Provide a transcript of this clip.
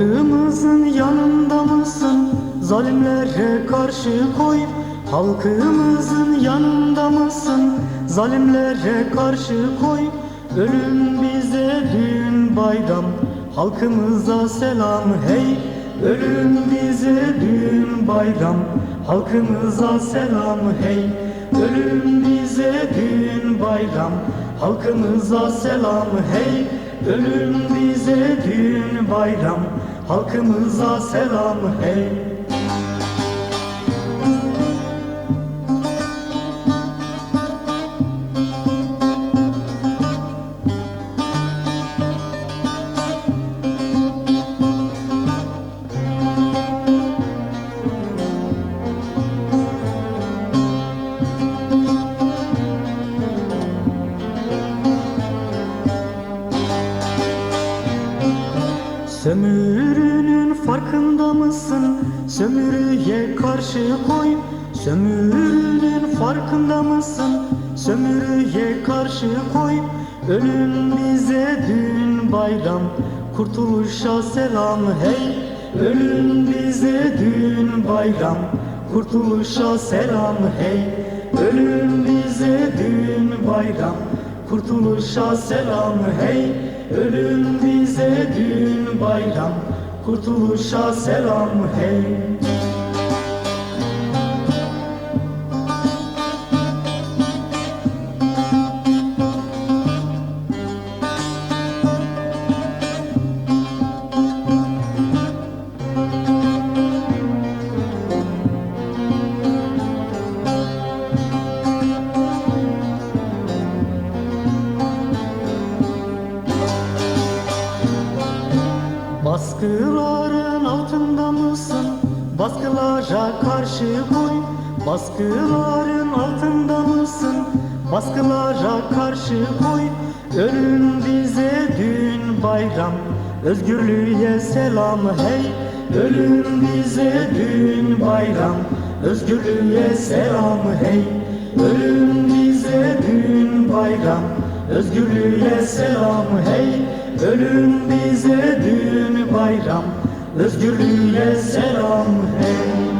Halkımızın yanında mısın? Zalimlere karşı koy. Halkımızın yanında mısın? Zalimlere karşı koy. Ölüm bize düğün bayram. Halkımıza selam hey. Ölüm bize düğün bayram. Halkımıza selam hey. Ölüm bize düğün bayram. Halkımıza selam hey Ölüm bize düğün bayram. Halkımıza selam hey Sömürünün farkında mısın? Sömürüye karşı koy. Sömürünün farkında mısın? Sömürüye karşı koy. Ölüm bize düğün bayram. Kurtuluşa selam hey. Ölüm bize düğün bayram. Kurtuluşa selam hey. Ölüm bize düğün bayram Kurtuluşa selam hey! Ölüm bize düğün bayram. Kurtuluşa selam hey altında mısın? Baskılara karşı koy. Baskıların altında mısın? Baskılara karşı koy. Ölüm bize düğün bayram. Özgürlüğe selam hey. Ölüm bize düğün bayram. Özgürlüğe selam hey. Ölüm bize düğün bayram. Özgürlüğe selam hey. Ölüm bize düğün bayram Özgürlüğe selam hey.